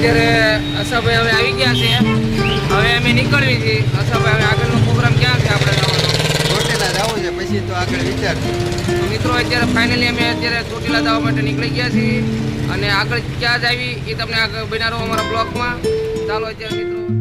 અત્યારે અસાભાઈ હવે આવી ગયા છે. હવે અમે નીકળવી છીએ. અસાભાઈ હવે આગળનો પ્રોગ્રામ ક્યાં છે આપણે ચોટીલા જવું છે પછી તો આગળ વિચાર મિત્રો અત્યારે ફાઇનલી અમે અત્યારે ચોટીલા જવા માટે નીકળી ગયા છીએ. અને આગળ ક્યાં જ આવી એ તમને આગળ બનાવો અમારા બ્લોગમાં. ચાલો અત્યારે મિત્રો.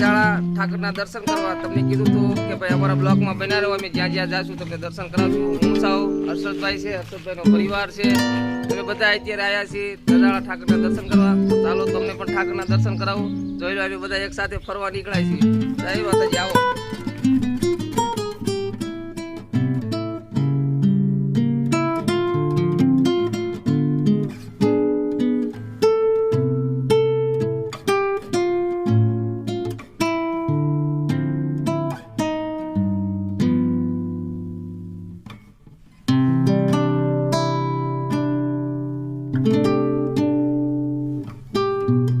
ગયા ઠાકરના દર્શન કરવા તમને કીધું હતું કે ભાઈ અમારા બ્લોકમાં બન્યા રહો, અમે જ્યાં જ્યાં જાશું તમને દર્શન કરાવશું. હું સાવ હર્ષદભાઈ છે, હર્ષદભાઈનો પરિવાર છે. અમે બધા અત્યારે આવ્યા છીએ તજાળા ઠાકરના દર્શન કરવા. ચાલો તમને પણ ઠાકરના દર્શન કરાવું. જોઈ લો બધા એક સાથે ફરવા નીકળાય છીએ. જય માતાજી આવો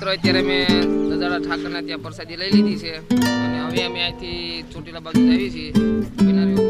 મિત્રો, અત્યારે અમે દજાડા ઠાકરના ત્યાં પ્રસાદી લઈ લીધી છે. અને હવે અમે અહીંથી ચોટીલા બાજુ જઈએ છીએ.